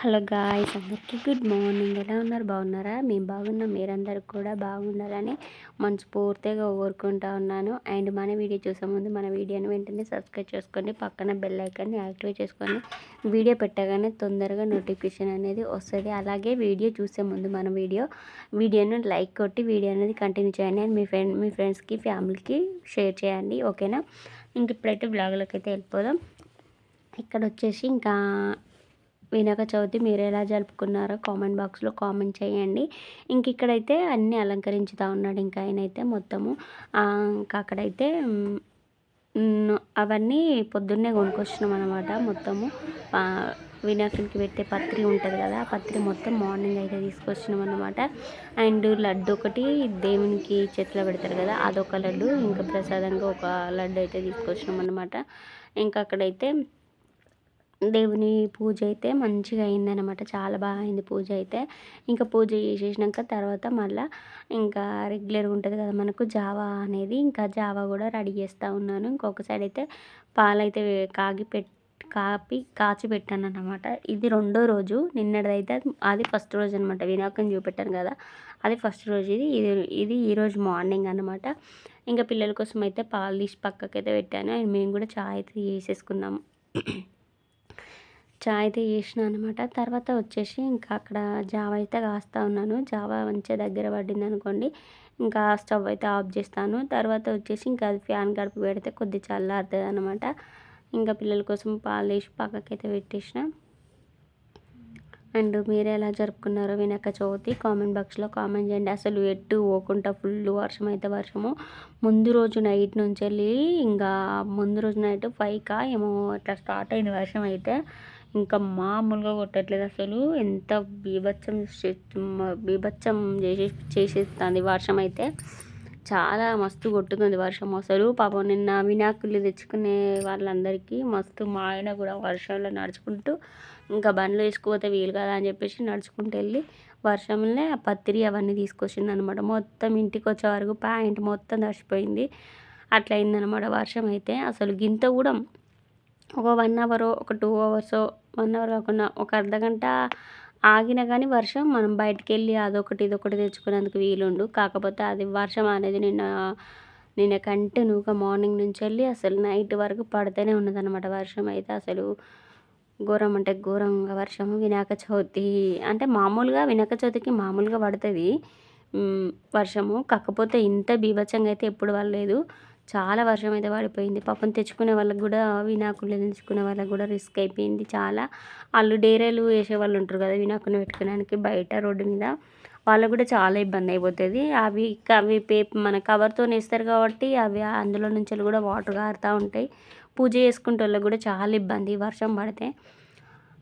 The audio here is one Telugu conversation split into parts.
హలో గాయ్స్ అందరికీ గుడ్ మార్నింగ్. ఎలా ఉన్నారు? బాగున్నారా? మేము బాగున్నాం. మీరందరూ కూడా బాగున్నారని మనస్ఫూర్తిగా కోరుకుంటా ఉన్నాను. అండ్ మన వీడియో చూసే ముందు మన వీడియోని వెంటనే సబ్స్క్రైబ్ చేసుకోండి పక్కన బెల్ ఐకాన్ని యాక్టివేట్ చేసుకోండి వీడియో పెట్టగానే తొందరగా నోటిఫికేషన్ అనేది వస్తుంది. అలాగే వీడియో చూసే ముందు మన వీడియో వీడియోను లైక్ కొట్టి వీడియో అనేది కంటిన్యూ చేయండి. అండ్ మీ ఫ్రెండ్ మీ ఫ్రెండ్స్కి ఫ్యామిలీకి షేర్ చేయండి. ఓకేనా ఇంక ఇప్పుడైతే బ్లాగ్లోకి అయితే వెళ్ళిపోదాం. ఇక్కడ వచ్చేసి ఇంకా వినాయక చవితి మీరు ఎలా జరుపుకున్నారో కామెంట్ బాక్స్లో కామెంట్ చేయండి. ఇంక ఇక్కడైతే అన్నీ అలంకరించుతూ ఉన్నాడు ఇంకా ఆయన అయితే మొత్తము ఇంకా అక్కడైతే అవన్నీ పొద్దున్నే కొనుక్కొచ్చినాం అనమాట మొత్తము. వినాయకునికి పెట్టే పత్రి ఉంటుంది కదా ఆ పత్రి మొత్తం మార్నింగ్ అయితే తీసుకొచ్చినాం అనమాట అండ్ లడ్డు ఒకటి దేవునికి చేతిలో పెడతారు కదా అదొక లడ్డు ఇంకా ప్రసాదంగా ఒక లడ్డు అయితే తీసుకొచ్చినాం అనమాట ఇంకా అక్కడైతే దేవుని పూజ అయితే మంచిగా అయిందనమాట చాలా బాగా అయింది పూజ అయితే. ఇంకా పూజ చేసేసినాక తర్వాత మళ్ళీ ఇంకా రెగ్యులర్గా ఉంటుంది కదా మనకు జావా అనేది. ఇంకా జావా కూడా రెడీ చేస్తూ ఉన్నాను. ఇంకొక సైడ్ అయితే పాలైతే కాగి పెట్ కాపి కాచి పెట్టాను అనమాట ఇది రెండో రోజు. నిన్నటిదైతే అది ఫస్ట్ రోజు అనమాట వినాయకుని చూపెట్టాను కదా. అది ఫస్ట్ రోజు ఇది. ఇది ఇది ఈరోజు మార్నింగ్ అనమాట ఇంకా పిల్లల కోసం అయితే పాలు తీసి పక్కకైతే పెట్టాను. అండ్ మేము కూడా చాయ్ అయితే చేసేసుకున్నాము. చాయ్ అయితే చేసిన అనమాట తర్వాత వచ్చేసి ఇంకా అక్కడ జావ అయితే కాస్తా ఉన్నాను. జావ మంచిగా దగ్గర పడింది అనుకోండి ఇంకా స్టవ్ అయితే ఆఫ్ చేస్తాను. తర్వాత వచ్చేసి ఇంకా అది ఫ్యాన్ గడుపు పెడితే కొద్ది చల్లారుతుంది అనమాట ఇంకా పిల్లల కోసం పాలు వేసి పక్కకైతే పెట్టేసిన. అండ్ మీరు ఎలా జరుపుకున్నారో వినాయక చవితి కామెంట్ బాక్స్లో కామెంట్ చేయండి. అసలు ఎట్టు పోకుండా ఫుల్ వర్షం అయితే వర్షము. ముందు రోజు నైట్ నుంచి వెళ్ళి ఇంకా ముందు రోజు నైట్ ఫైవ్కా ఏమో అట్లా స్టార్ట్ అయింది వర్షం అయితే. ఇంకా మామూలుగా కొట్టట్లేదు అసలు. ఎంత బీభత్సం బీభత్సం చేసే చేసేస్తుంది వర్షం అయితే. చాలా మస్తు కొట్టుతుంది వర్షం అసలు. పాపం నిన్న వినాయకులు తెచ్చుకునే వాళ్ళందరికీ మస్తు మా ఆయన కూడా వర్షంలో నడుచుకుంటూ ఇంకా బండ్లు వేసుకుపోతే వీలు కదా అని చెప్పేసి నడుచుకుంటూ వెళ్ళి వర్షంలో ఆ పత్రి అవన్నీ తీసుకొచ్చింది అనమాట మొత్తం ఇంటికి వచ్చే వరకు ప్యాంట్ మొత్తం తడిసిపోయింది. అట్లా అయిందనమాట వర్షం అయితే. అసలు గింత కూడా ఒక వన్ అవర్ ఒక టూ అవర్స్ వన్ అవర్ కాకుండా ఒక అర్ధగంట ఆగినా కానీ వర్షం మనం బయటికి వెళ్ళి అదొకటి ఇదొకటి తెచ్చుకునేందుకు వీలుండు. కాకపోతే అది వర్షం అనేది నిన్న నిన్న కంటిన్యూగా మార్నింగ్ నుంచి వెళ్ళి అసలు నైట్ వరకు పడుతూనే ఉన్నదన్నమాట వర్షం. అయితే అసలు ఘోరం అంటే ఘోరంగా వర్షము వినాయక చవితి అంటే మామూలుగా వినాయక చవితికి మామూలుగా పడుతుంది. వర్షము. కాకపోతే ఇంత బీభత్సంగా అయితే ఎప్పుడు పడలేదు. చాలా వర్షం అయితే పడిపోయింది. పాపం తెచ్చుకునే వాళ్ళకి కూడా వినాకులు తెచ్చుకునే వాళ్ళకి కూడా రిస్క్ అయిపోయింది చాలా. వాళ్ళు డేరేలు వేసే వాళ్ళు ఉంటారు కదా వినాయకుడిని పెట్టుకోవడానికి బయట రోడ్డు మీద. వాళ్ళకు కూడా చాలా ఇబ్బంది అయిపోతుంది. అవి అవి పేప మన కవర్తో వేస్తారు కాబట్టి అవి అందులో నుంచి కూడా వాటర్ కారుతూ ఉంటాయి. పూజ చేసుకుంటే వాళ్ళకి కూడా చాలా ఇబ్బంది వర్షం పడితే.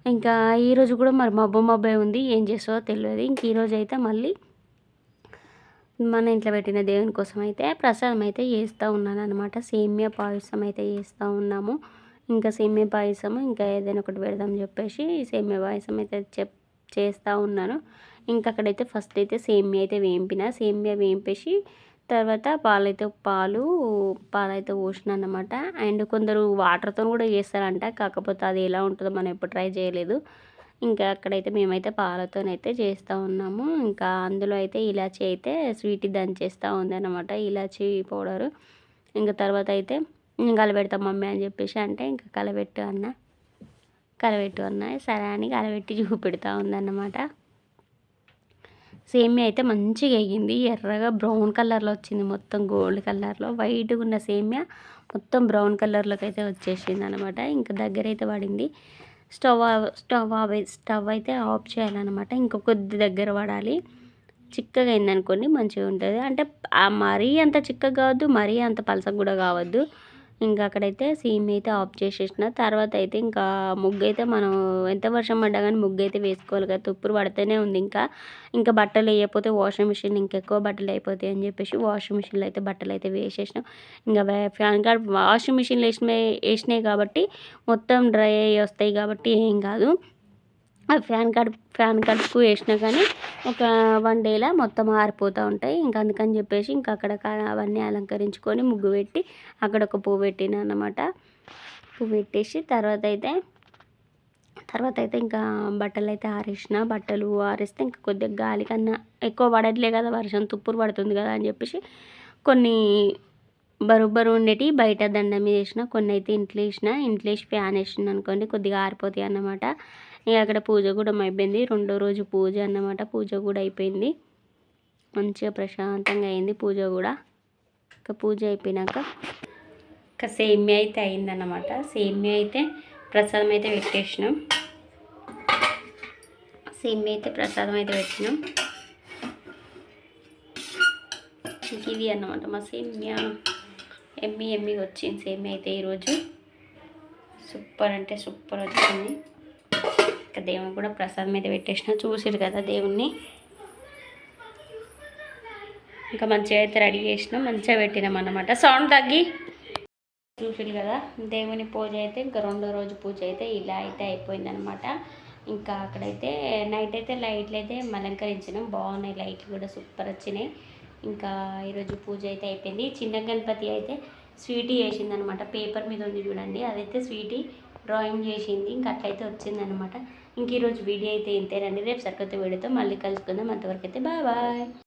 ఇంకా ఈరోజు కూడా మరి మబ్బు మబ్బే ఉంది. ఏం చేస్తుందో తెలియదు. ఇంక ఈరోజు అయితే మళ్ళీ మన ఇంట్లో పెట్టిన దేవుని కోసం అయితే ప్రసాదం అయితే చేస్తూ ఉన్నాను అనమాట సేమియా పాయసం అయితే చేస్తూ ఉన్నాము. ఇంకా సేమియా పాయసం ఇంకా ఏదైనా ఒకటి పెడదాం చెప్పేసి సేమియా పాయసం అయితే చెప్ చేస్తూ ఉన్నాను. ఇంకా అక్కడైతే ఫస్ట్ అయితే సేమియా అయితే వేంపిన. సేమియా వేంపేసి తర్వాత పాలైతే పాలు పాలైతే పోసిన అనమాట అండ్ కొందరు వాటర్తో కూడా చేస్తారంట. కాకపోతే అది ఎలా ఉంటుందో మనం ఎప్పుడు ట్రై చేయలేదు. ఇంకా అక్కడైతే మేమైతే పాలతోనైతే చేస్తూ ఉన్నాము. ఇంకా అందులో అయితే ఇలాచి అయితే స్వీట్ దంచేస్తూ ఉంది అనమాట పౌడరు. ఇంకా తర్వాత అయితే కలబెడతాం మమ్మీ అని చెప్పేసి అంటే ఇంకా కలబెట్టు అన్న కలబెట్టు అన్న సరే అని కలబెట్టి చూపెడతా ఉందన్నమాట. సేమియా అయితే మంచిగా వేగింది ఎర్రగా బ్రౌన్ కలర్లో వచ్చింది మొత్తం గోల్డ్ కలర్లో. వైట్గా ఉన్న సేమియా మొత్తం బ్రౌన్ కలర్లోకి అయితే వచ్చేసింది అనమాట ఇంకా దగ్గర అయితే పడింది. స్టవ్ స్టవ్ స్టవ్ అయితే ఆఫ్ చేయాలన్నమాట. ఇంకా కొద్ది దగ్గర పడాలి. చిక్కగా అయిందనుకోండి మంచిగా ఉంటుంది. అంటే మరీ అంత చిక్కగా కావద్దు మరీ అంత పలసగా కూడా కావద్దు. ఇంకా అక్కడైతే సీమ్ అయితే ఆఫ్ చేసేసిన. తర్వాత అయితే ఇంకా ముగ్గు అయితే మనం ఎంత వర్షం పడ్డా కానీ ముగ్గు అయితే వేసుకోవాలి కదా. తుప్పురు పడితేనే ఉంది ఇంకా. ఇంకా బట్టలు వేయకపోతే వాషింగ్ మిషన్ ఇంకెక్కువ బట్టలు అయిపోతాయి అని చెప్పేసి వాషింగ్ మిషన్లో అయితే బట్టలు అయితే వేసేసినాం. ఇంకా ఫ్యాన్ కార్డ్ వాషింగ్ మిషన్లో వేసిన వేసినాయి కాబట్టి మొత్తం డ్రై అయ్యి వస్తాయి కాబట్టి ఏం కాదు. ఆ ఫ్యాన్ కడు ఫ్యాన్ కడుపు వేసినా కానీ ఒక వన్ డేలా మొత్తం ఆరిపోతూ ఉంటాయి. ఇంకా అందుకని చెప్పేసి ఇంకా అక్కడ అవన్నీ అలంకరించుకొని ముగ్గు పెట్టి అక్కడ ఒక పువ్వు పెట్టిన అనమాట పువ్వు పెట్టేసి తర్వాత అయితే తర్వాత అయితే ఇంకా బట్టలు అయితే ఆరేసిన బట్టలు ఆరేస్తే ఇంకా కొద్దిగా గాలి కన్నా ఎక్కువ పడట్లే కదా వర్షం తుప్పురు పడుతుంది కదా అని చెప్పేసి కొన్ని బరుబ్బరు ఉండేటి బయట దండం మీద వేసిన కొన్ని అయితే ఇంట్లో వేసిన ఇంట్లో వేసి ఫ్యాన్ వేసిన అనుకోండి కొద్దిగా ఆరిపోతాయి అన్నమాట. ఇక అక్కడ పూజ కూడా అయిపోయింది. రెండో రోజు పూజ అన్నమాట. పూజ కూడా అయిపోయింది. మంచిగా ప్రశాంతంగా అయింది పూజ కూడా. ఇంకా పూజ అయిపోయినాక ఇంకా సేమ్యా అయితే అయిందన్నమాట. సేమ్యా అయితే ప్రసాదం అయితే పెట్టేసినాం. సేమ్యా అయితే ప్రసాదం అయితే పెట్టినాం. ఇది అన్నమాట మా సేమ్యా. ఎమ్మి ఎమ్మి వచ్చింది సేమ్యా అయితే ఈరోజు. సూపర్ అంటే సూపర్ వచ్చింది. ఇంకా దేవుని కూడా ప్రసాదం అయితే పెట్టేసిన చూసిరు కదా దేవుణ్ణి. ఇంకా మంచిగా అయితే రెడీ చేసినాం మంచిగా పెట్టినాం అన్నమాట. సౌండ్ తగ్గి. చూసిరు కదా దేవుని పూజ అయితే ఇంకా రెండో రోజు పూజ అయితే ఇలా అయితే అయిపోయిందనమాట ఇంకా అక్కడైతే నైట్ అయితే లైట్లు అయితే అలంకరించినాం బాగున్నాయి లైట్లు కూడా సూపర్ వచ్చినాయి. ఇంకా ఈరోజు పూజ అయితే అయిపోయింది. చిన్న గణపతి అయితే స్వీటీ చేసిందనమాట పేపర్ మీద ఉంది చూడండి అదైతే స్వీటీ డ్రాయింగ్ చేసింది ఇంకా అట్లయితే వచ్చిందనమాట ఇంక ఈరోజు వీడియో అయితే ఇంతేనండి. రేపు సరికొత్త వీడియోతో మళ్ళీ కలుసుకుందాం. అంతవరకు అయితే బాయ్ బాయ్.